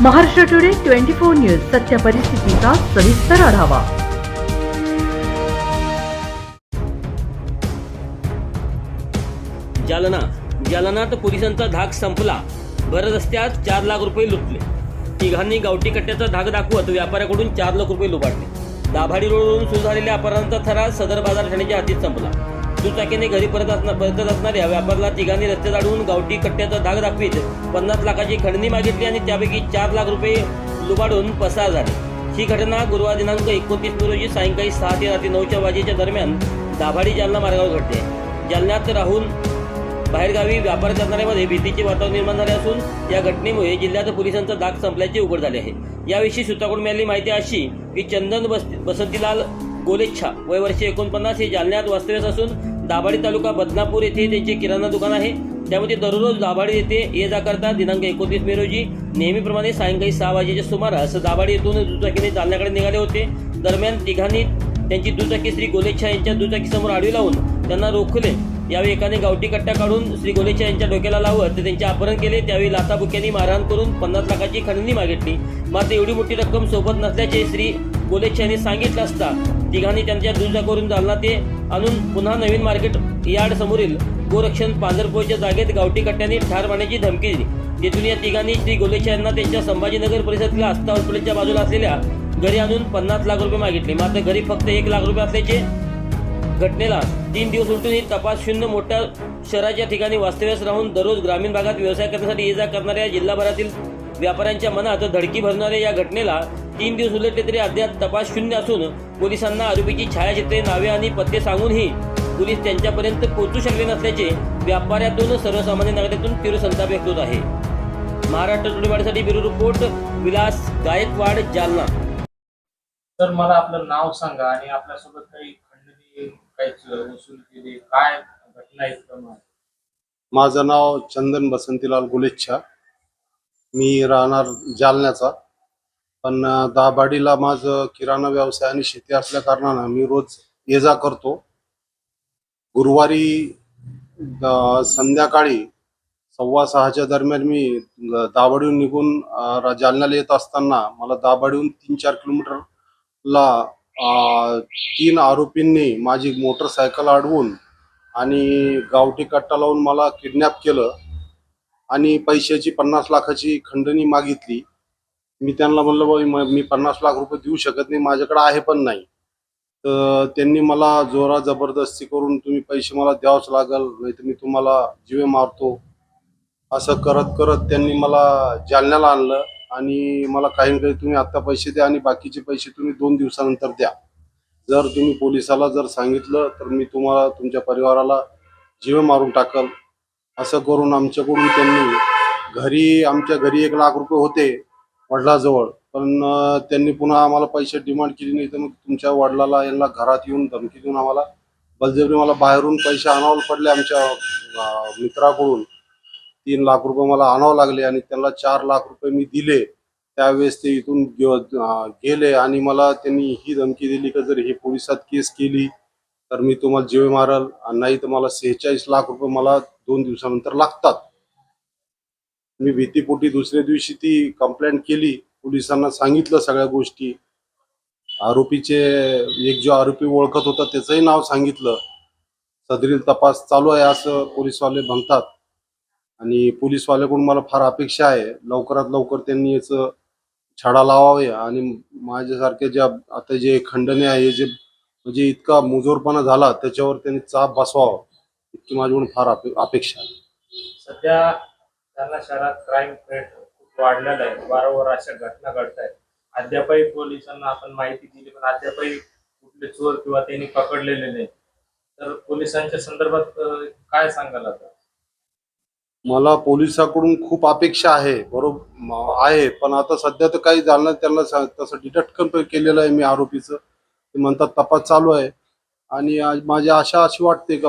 Maharashtra today twenty four news सत्य परिस्थितीचा सविस्तर आढावा. जालना. जालनात पोलिसांचा धाक संपला. भर रस्त्यात चार लाख रुपये लुटले. तिघांनी गावठी कट्ट्याचा धाक दाखवत व्यापाऱ्याकडून चार लाख रुपये लुबाडले. दाभाडी रोडवरून सुरू झालेल्या अपहरणाचा थरार सदर बाजार ठाण्याच्या हातीत संपला. दुचाकीने घरी परत असणार परतत असणाऱ्या व्यापाऱ्याला तिघांनी रस्त्यात अडवून गावठी कट्ट्याचा धाक दाखवीत. पन्नास लाखाची खंडणी मागितली आणि त्यापैकी चार लाख रुपये लुबाडून पसार झाले. ही घटना गुरुवार दिनांक एकोणतीस मे रोजी सायंकाळी सहा ते रात्री नऊच्या वाजेच्या दरम्यान दाभाडी जालना मार्गावर घडते. जालन्यात राहून बाहेरगावी व्यापार करणाऱ्यामध्ये भीतीचे वातावरण निर्माण झाले असून या घटनेमुळे जिल्ह्यात पोलिसांचा दाग संपल्याचे उघड झाले आहे. याविषयी सूत्राकडून मिळाली माहिती अशी की चंदन बस बसंतीलाल गोलेच्छा वय वर्षे एकोणपन्नास हे जालन्यात वास्तव्यास असून दाभाडी तालुका बदनापूर येथे त्यांचे किराणा दुकान आहे. त्यामध्ये दररोज दाभाडी येथे ये जा करता दिनांक एकोणतीस मे रोजी. नेहमीप्रमाणे सायंकाळी सहा वाजेच्या सुमारास दाभाडी येथून दुचाकीने जालन्याकडे निघाले होते. दरम्यान तिघांनी त्यांची दुचाकी श्री गोलेच्छा यांच्या दुचाकीसमोर आडवी लावून त्यांना रोखले. यावेळी एकाने गावठी कट्टा काढून श्री गोलेच्छा यांच्या डोक्याला लावत त्यांचे अपहरण केले. त्यावेळी लाथाबुक्यांनी मारहाण करून पन्नास लाखाची खंडणी मागितली. मात्र एवढी मोठी रक्कम सोबत नसल्याचे श्री गोलेच्छा यांनी सांगितलं असता तिघांनी त्यांच्या दुचाकीवरून जालना ते. आणून पुन्हा नवीन मार्केट यार्ड समोरील गोरक्षण पांढरपोळच्या जागेत गावठी कट्ट्यांनी ठार मारण्याची धमकी दिली. तेथून या तिघांनी श्री गोलेशा यांना त्यांच्या संभाजीनगर परिसरातल्या आस्था हॉस्पिटलच्या बाजूला असलेल्या घरी आणून पन्नास लाख रुपये मागितले. मात्र घरी फक्त एक लाख रुपये असल्याचे घटनेला तीन दिवस उलटून ही तपास शून्य मोठ्या शहराच्या ठिकाणी वास्तव्यास राहून दररोज ग्रामीण भागात व्यवसाय करण्यासाठी ये जा करणाऱ्या जिल्हाभरातील व्यापाऱ्यांच्या मनात धडकी भरणाऱ्या या घटनेला तीन दिवस उलटले तरी अद्याप तपास शून्य असून पोलिसांना आरोपीची छायाचित्रे नावे आणि पत्ते सांगूनही पोलीस त्यांच्यापर्यंत पोहोचू शकले नसल्याचे व्यापाऱ्यातून सर्वसामान्य नागरिकातून तीव्र संताप व्यक्त होत आहे. महाराष्ट्र टुडेवाडीसाठी ब्युरो रिपोर्ट विलास गायकवाड जालना. तर मला आपलं नाव सांगा आणि आपल्यासोबत काही खंडणी काही वसूल केली काय घटना माझं नाव चंदन बसंतीलाल गुलेच्छा. मी राहणार जालन्याचा. पण दाबाडीला दाभाडीला माझं किराणा व्यवसाय आणि शेती असल्या कारणानं मी रोज ये जा करतो. गुरुवारी संध्याकाळी सव्वा सहाच्या दरम्यान मी दाबाडीहून निघून जालन्याला येत असताना मला दाभाडीहून तीन चार किलोमीटरला तीन आरोपींनी माझी मोटरसायकल अडवून आणि गावठी कट्टा लावून मला किडनॅप केलं. आणि पैशाची पन्नास लाखाची खंडणी मागितली. मी त्यांना म्हणलं बाबा मी पन्नास लाख रुपये देऊ शकत नाही माझ्याकडे आहे पण नाही. तर त्यांनी मला जोरा जबरदस्ती करून तुम्ही पैसे मला द्यावंच लागल नाही तर मी तुम्हाला जीवे मारतो. असं करत करत त्यांनी मला जालन्याला आणलं आणि मला काही काही तुम्ही आत्ता पैसे द्या आणि बाकीचे पैसे तुम्ही दोन दिवसानंतर द्या. जर तुम्ही पोलिसाला जर सांगितलं तर मी तुम्हाला तुमच्या परिवाराला जीवे मारून टाकल. असं करून आमच्याकडून त्यांनी घरी आमच्या घरी एक लाख रुपये होते वडिलाजवळ. पण त्यांनी पुन्हा आम्हाला पैसे डिमांड केली नाही तर मग तुमच्या वडिलाला यांना घरात येऊन धमकी देऊन आम्हाला बलजबरी मला बाहेरून पैसे आणावं पडले आमच्या मित्राकडून. तीन लाख रुपये मला आणावं लागले आणि त्यांना चार लाख रुपये मी दिले. त्यावेळेस ते इथून गेले आणि मला त्यांनी ही धमकी दिली की जर हे पोलिसात केस केली तर मी तुम्हाला जीवे मारल आणि नाही तर मला सेहेचाळीस लाख रुपये मला दोन दिवसानंतर लागतात. मी भीतीपोटी दुसऱ्या दिवशी ती कंप्लेंट केली. पोलिसांना सांगितलं सगळ्या गोष्टी. आरोपीचे एक जो आरोपी ओळखत होता त्याचंही नाव सांगितलं. सदरील तपास चालू आहे असं पोलीसवाले म्हणतात. आणि पोलीसवाल्याकडून मला फार अपेक्षा आहे. लवकरात लवकर त्यांनी याचं छडा लावावे आणि माझ्यासारखे ज्या आता जे खंडने आहे जे म्हणजे इतका मुजोरपणा झाला त्याच्यावर त्यांनी चाप बसवावा. इतकी माझ्याकडून फार अपे अपेक्षा आहे. सध्या जालना शहरात क्राईम रेट खूप वाढलेला आहे. वारंवार अशा घटना घडत आहेत अद्यापही पोलिसांना आपण माहिती दिली पण अद्यापही कुठले चोर किंवा त्यांनी पकडलेले नाही तर पोलिसांच्या संदर्भात अं, काय सांगाल आता? मला पोलिसाकडून खूप अपेक्षा आहे बरोबर म- आहे पण आता सध्या तर काही झालं नाही. त्यांना सा- तसं डिटेक्ट केलेलं आहे मी आरोपीचं. ते म्हणतात तपास चालू आहे. आणि आज माझी आशा अशी वाटते का